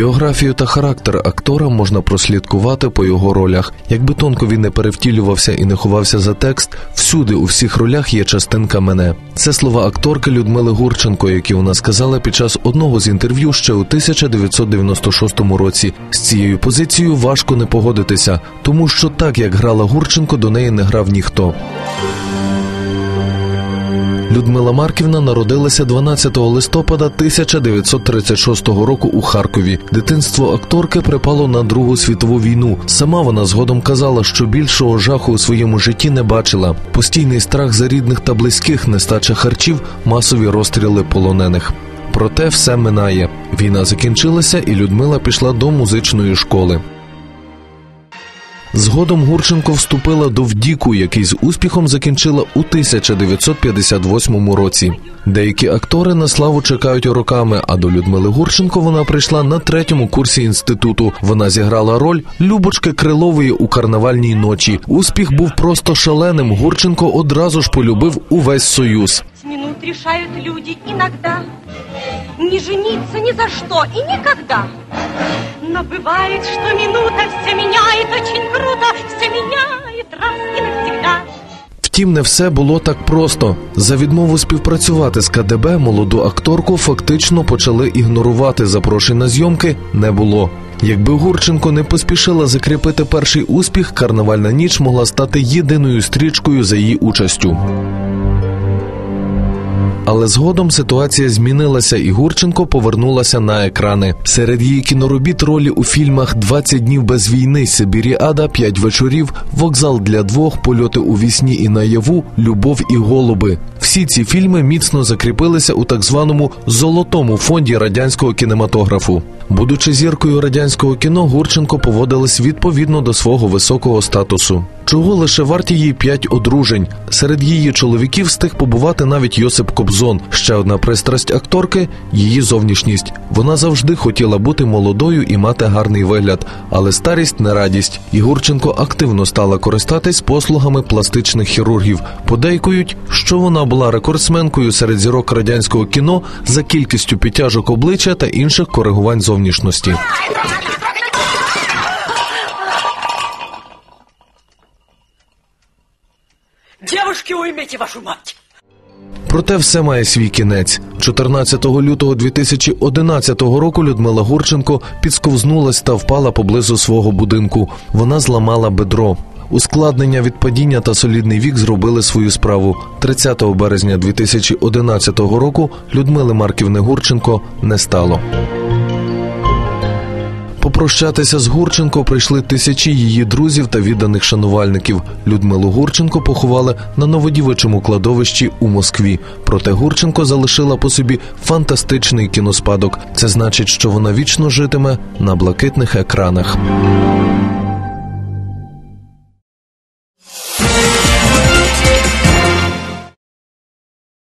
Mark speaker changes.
Speaker 1: Біографію та характер актора можна прослідкувати по його ролях. Якби тонко він не перевтілювався і не ховався за текст, всюди у всіх ролях є частинка мене. Це слова акторки Людмили Гурченко, які вона сказала під час одного з інтерв'ю ще у 1996 році. З цією позицією важко не погодитися, тому що так як грала Гурченко, до неї не грав ніхто. Людмила Марківна народилася 12 листопада 1936 року у Харкові. Дитинство акторки припало на Другу світову війну. Сама вона згодом казала, що більшого жаху у своєму житті не бачила. Постійний страх за рідних та близьких, нестача харчів, масові розстріли полонених. Проте все минає. Війна закінчилася, і Людмила пішла до музичної школи. Згодом Гурченко вступила до ВДІКу, який з успіхом закінчила у 1958 році. Деякі актори на славу чекають роками. А до Людмили Гурченко вона прийшла на третьому курсі інституту. Вона зіграла роль Любочки Крилової у карнавальній ночі. Успіх був просто шаленим. Гурченко одразу ж полюбив увесь союз.
Speaker 2: С минут решают люди иногда Не жениться ни за что и никогда Но бывает, что минута все меняет Очень круто все меняет раз и навсегда
Speaker 1: Втім, не все було так просто. За відмову співпрацювати з КДБ молоду акторку фактично почали ігнорувати. Запрошень на зйомки не було. Якби Гурченко не поспішила закріпити перший успіх, карнавальна ніч могла стати єдиною стрічкою за її участю. Але згодом ситуація змінилася, і Гурченко повернулася на екрани. Серед її кіноробіт ролі у фільмах «20 днів без війни, Сибіріада, П'ять вечорів, Вокзал для двох, Польоти у вісні і наяву, Любов і голуби. Всі ці фільми міцно закріпилися у так званому золотому фонді радянського кінематографу. Будучи зіркою радянського кіно, Гурченко поводилась відповідно до свого високого статусу. Чого лише варті їй п'ять одружень. Серед її чоловіків встиг побувати навіть Йосип Кобзон. Ще одна пристрасть акторки її зовнішність. Вона завжди хотіла бути молодою і мати гарний вигляд, але старість не радість. І Гурченко активно стала користатись послугами пластичних хірургів. Подейкують, що вона була рекордсменкою серед зірок радянського кіно за кількістю підтяжок обличчя та інших коригувань зовнішності.
Speaker 3: Девушки, уймите вашу мать!
Speaker 1: Проте все має свій кінець. 14 лютого 2011 року Людмила Гурченко підсковзнулась та впала поблизу свого будинку. Вона зламала бедро. Ускладнення від падіння та солідний вік зробили свою справу. 30 березня 2011 року Людмили Марківни Гурченко не стало. Попрощатися з Гурченко прийшли тисячі її друзів та відданих шанувальників. Людмилу Гурченко поховали на новодівичому кладовищі у Москві. Проте Гурченко залишила по собі фантастичний кіноспадок. Це значить, що вона вічно житиме на блакитних екранах.